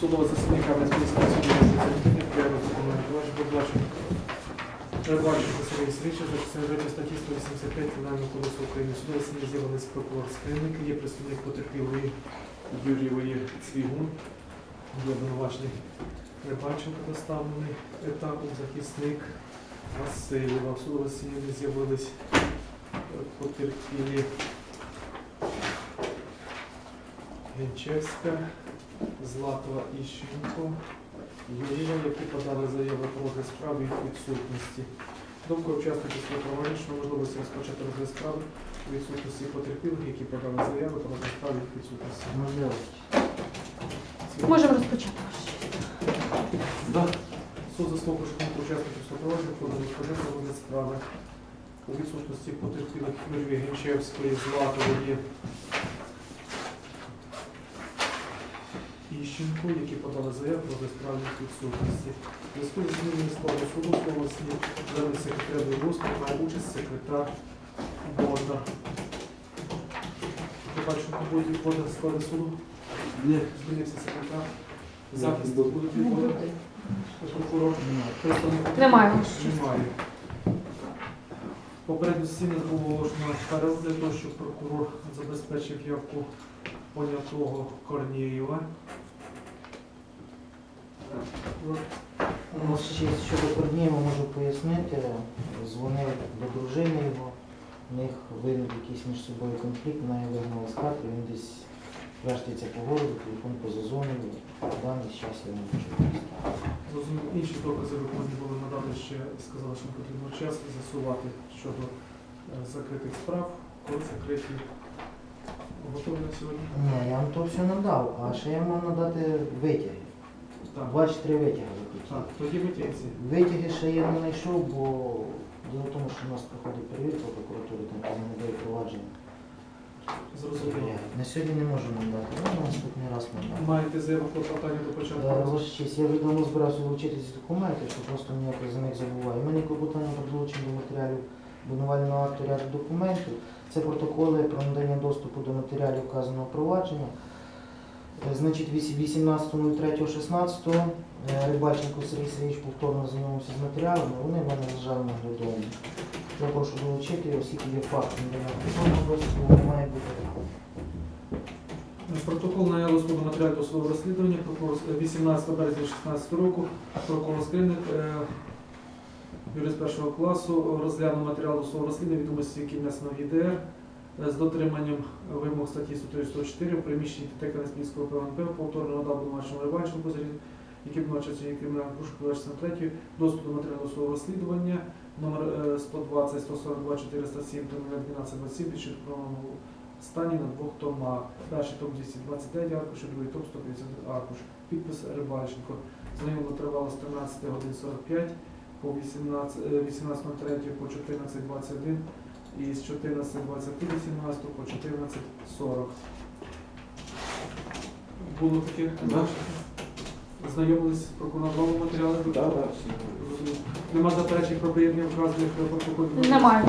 Судове засідання Кам'янської суду засідання прямо законодавчо. Ваш будь ласка. Рибальченко Сергій Сергійович, за частиною статті 185 Кримінального кодексу України. Судове засідання з'явилися прокурор Скринник, є представник потерпілої Юрієвої Цвігун, є обвинувачений Рибальченко доставлений етапом захисник Васильєва. В судове засідання з'явились е, потерпілі Генчевська, Златова Іщенко, Юрія, які подали заяву про розгляд справи їх відсутності. Думка учасників спілкування, що можливості розпочати розгляд справи у відсутності потерпілих, які подали заяву про розгляд справи їх відсутності. Можливо. Можемо розпочати. Да. Суд заслухав, думку учасників супроводження подали розпочати розгляд справи у відсутності потерпілих Юрії Генчевської, Златової, Іщенко, які подали заяву про безправних відсутності. Зв'язку зі зміною складу суду слово слід замість секретаря Білорус приймає участь секретар Бондар. Ви бачите, буде відходити з суду? Ні. Змінився секретар. Захист Не буде Не відходити. Прокурор. Представник Немає. немає. Попередньо засідання було оголошено перерву для того, щоб прокурор забезпечив явку понятого Корнієва. Ну, ще щодо Корнієва можу пояснити. Дзвонив до дружини його, в них виник якийсь між собою конфлікт, вона його вигнала з хати, він десь вештається по городу, телефон позазонив, в даний час я не можу. Зрозуміло, інші докази ви повинні були надати ще сказали, що потрібно час з'ясувати щодо е, закритих справ, коли закриті. Готові на сьогодні? Ні, я вам то все надав, а ще я мав надати витяги. Так. Чи три витяги. Так, тоді витягці. Витяги ще я не знайшов, бо діло в тому, що у нас проходить перевірка в прокуратурі, там позамовляє провадження. Зрозуміло. На сьогодні не можу надати, ну на наступний раз надам. Маєте заяву про питання до початку? Е, Ваша честь, я давно збирався вилучити ці документи, що просто ніяк за них забуваю. У мене клопотання про долучення до матеріалів обвинувального акту ряду документів. Це протоколи про надання доступу до матеріалів вказаного провадження. Е, Значить, 18.03.16 е, Рибаченко Сергій Сергійович повторно знайомився з матеріалами, вони в мене лежали наглядовими. Я прошу долучити, оскільки є факт вони мають бути. Протокол наяву суду матеріалів досудового розслідування 18 березня 2016 року прокурор Скринник е, юрист першого класу розглянув матеріал досудового розслідування відомості, які внесено в ЄДР е, з дотриманням вимог статті 104 в приміщенні ТТК Неспільського ПВНП повторно надав обвинуваченому Рибальченку, який обвинувачується як кримінальним порушком 23 доступ до матеріалу досудового розслідування номер е, 120 142 407 та 12 27 стані на двох томах. Перший том 229 аркушів, другий том 150 аркуш. Підпис Рибальченко. Знайомо тривало з 13 годин 45 по 18, е, 18.03 по 14.21 і з 14.20 по 14.40. Було таке? Да. Знайомились з прокурором матеріалами? Так, так. Зрозуміло. Нема заперечень про приєднання вказаних протоколів? Немає.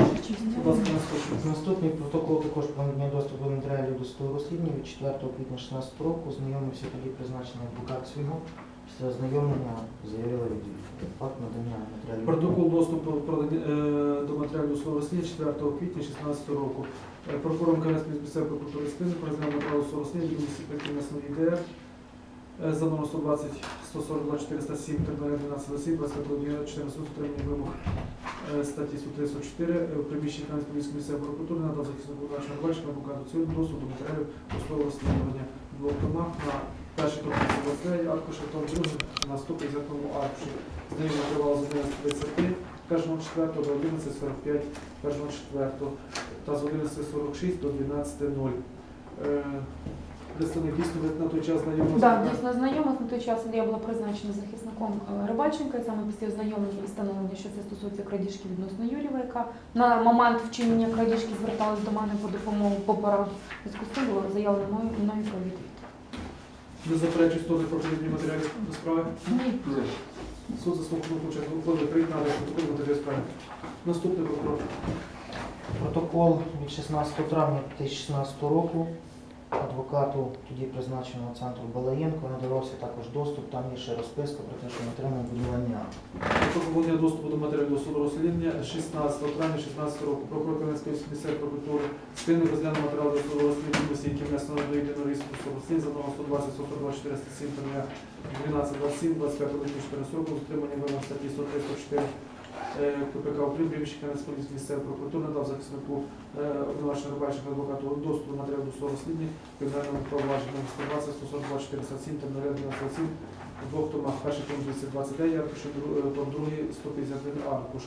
Будь ласка, наступний. Наступний протокол також про надання доступу до матеріалів до судового розслідування від 4 квітня 2016 року. Знайомився тоді призначений адвокат свого. Після ознайомлення заявила відвід. Факт надання матеріалів. Протокол доступу е, до матеріалів слова розслідування 4 квітня 2016 року. Е, Прокурором КНС міської прокуратури Спини признав матеріал слова розслідування відомості прикінесної ІДР е, за номером 120 142 407 12 осіб 25 14 утримання вимог статті 134 е, в приміщенні КНС міської місцевої прокуратури надав захиснику Богдана Рибальчика адвокату цього доступ до матеріалів слова розслідування двох томах на перший том 29 аркуші, том другий, наступний за тому аркуші. З ним тривало з 11.30, 1.4 до 11.45, 1.4 та з 11.46 до 12.00. Е, Представник дійсно ви на той час знайомився? Так, дійсно знайома на той час я була призначена захисником е, Рибальченка, і саме після ознайомлення і встановлення, що це стосується крадіжки відносно Юрєва, яка на момент вчинення крадіжки зверталась до мене по допомогу по пораду. Зв'язку з цим було заявлено мною, мною Не заперечують сторони матеріали до справи? Ні. Суд заслухав участь ухвали на протокол матеріалів справи. Наступний прокурор. Протокол від 16 травня 2016 року. Адвокату тоді призначеного центру Балаєнко надавався також доступ, там є ще розписка про те, що ми отримуємо будування. Про поповнення доступу до матеріалів до суду розслідування 16 травня 16 року. Прокурор Кам'янської місцевої прокуратури спільно розглянув матеріали до суду розслідування, які внесено до єдиного реєстру суду розслідування за номером 120 142 407 12 27 25 2014 року з утриманням вимог статті 103 104 е, КПК України приміщення Кам'янської місцевої прокуратури надав захиснику е, обвинувачення Рибальчика адвокату доступ до матеріалів до кримінальному провадженню 120 142 407 та 011 в двох томах. Перший том 229 аркуш, е, том другий 151 аркуш.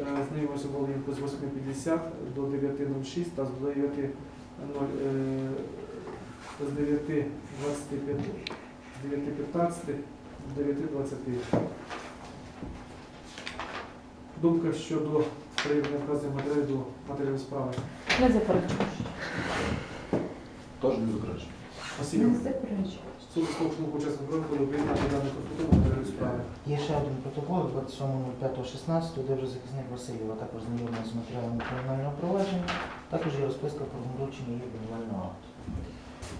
Е, Знайомився Володимирко з 8.50 до 9.06 та з 9.0, е, з 9.25 з 9.15 до 9.20. Думка щодо приєднання вказаних матеріалів до матеріалів справи. Не заперечую. Теж не заперечую. Спасибо. Не заперечую. Суд заслухав учасник проходу приєднати даних протокол до матеріалів справи. Є ще один протокол 27.05.16, де вже захисник Васильєва також знайомий з матеріалами кримінального провадження. Також є розписка про вручення її обвинувального акту.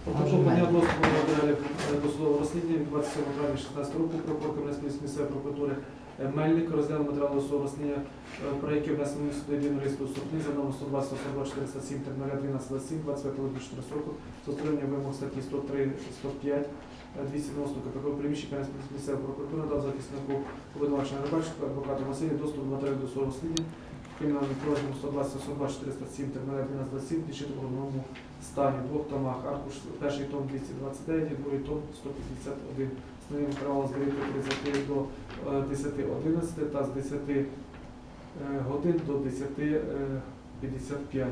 Протокол доступу до матеріалів е, до розслідування від 27 травня 16 року прокурор Кам'янської місцевої прокуратури. Е, Мельник розглянув матеріали до судового розслідування, е, про які внесені в суд єдиного реєстру судні за номер 120 42 407 12 27 25 липня 14 року з отримання вимог статті 103 105 е, 290 КПК приміщення Кам'янської місцевої прокуратури дав захиснику обвинувачення Рибальчика, адвокату Василі доступ до матеріалів до судового розслідування кримінальним провадженням 120 42 407 12 27 пишіть у одному стані в двох томах. Аркуш перший том 229, і другий том 151. Основним правилом з 9.30 до е, 10.11 та з 10 е, годин до 10.55.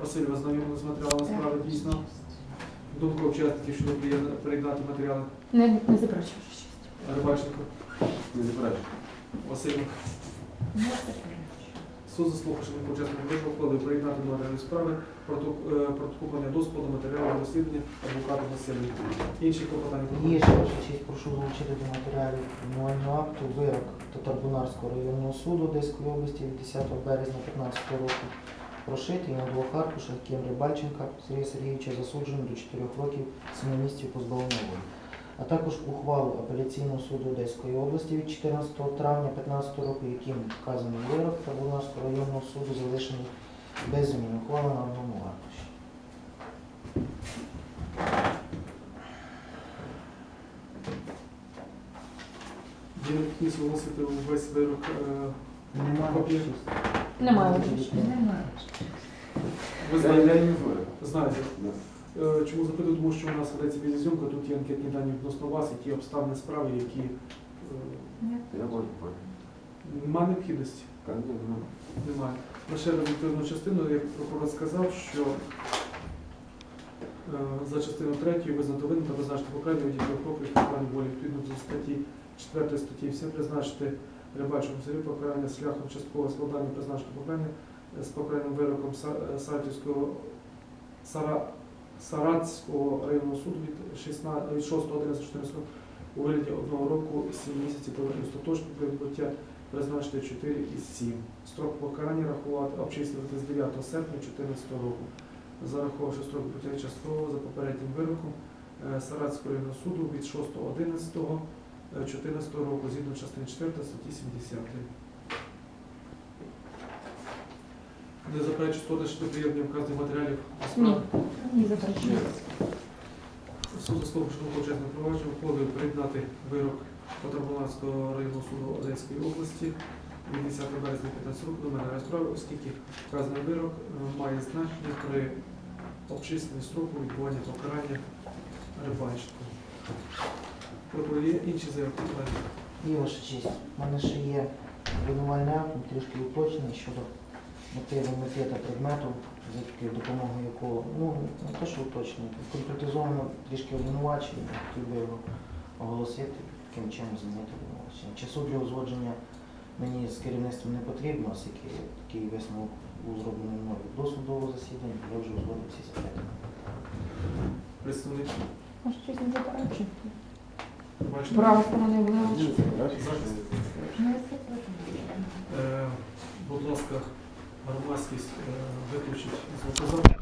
Василь, ви знайомі з матеріалами справи дійсно? Думка учасників щодо приєдна- приєднати матеріали Не, не заперечую. Рибаченко, Не заперечую. Василь. Не заперечую. Суд заслухавши учасників вибору вкладив приєднати до матеріалів справи е, протоколення доступу до матеріалів розслідування адвоката Василі. Інші клопотання Є ваша честь, прошу долучити до матеріалів обвинувального акту вирок Татарбунарського районного суду Одеської області від 10 березня 2015 року. Прошитий на двох аркушах Ким Рибальченка Сергія Сергійовича засуджено до 4 років 7 місяців позбавлення волі. А також ухвалу апеляційного суду Одеської області від 14 травня 2015 року, яким вказаний вирок Татарбунарського районного суду залишений без змін. Ухвала на одному аркуші. Є необхідність оголосити весь вирок. е, Немає Копія. честь. Немає. Немає. Ви знаєте, знаєте. Да. Е, Чому запитую? Тому що у нас ведеться відеозйомка, тут є анкетні дані відносно вас, які обставини справи, які е, Я понял. немає необхідності. Немає. Лише результативну частину, як прокурор сказав, що е, за частину 3 визнати винним та призначити покарання від років позбавлення волі відповідно до статті 4 статті всі призначити рибачому селі покарання шляхом часткового складання призначити покарання з покаранням вироком Са- Сартівського Сара, Саратського районного суду від 16 від 6 11 14 у вигляді одного року 7 місяців повернення остаточно при відбуття призначити 4 із 7. Строк покарання рахувати, обчислювати з 9 серпня 2014 року. Зараховувавши строк відбуття часткового за попереднім вироком е, Саратського районного суду від 6.11.2014 року згідно частини 4 статті 70. Не заперечую сходи щодо приєднання вказаних матеріалів до Ні. Не заперечую. Суд що почесне провадження ухвалив приєднати вирок Патробуланського районного суду Одеської області від 10 березня 15 року до мене справи, оскільки вказаний вирок е, має значення при обчисленні строку відбування покарання рибальщиком. Прокурор є інші заявки. І ваша честь, у мене ще є обвинувальний акт, трішки уточнений щодо мотиву мети та предмету, за допомогою якого, ну, не те, що уточнений, конкретизовано трішки обвинувачення, хотів би його оголосити, таким чином змінити обвинувачення. Часу для узгодження мені з керівництвом не потрібно, оскільки такий висновок був зроблений мною до судового засідання, я вже узгодив всі запитання. Представник Ваша честь не. Право сторони не обвинувачення. Захист. Е, Будь ласка, громадськість е, виключить звукозапис.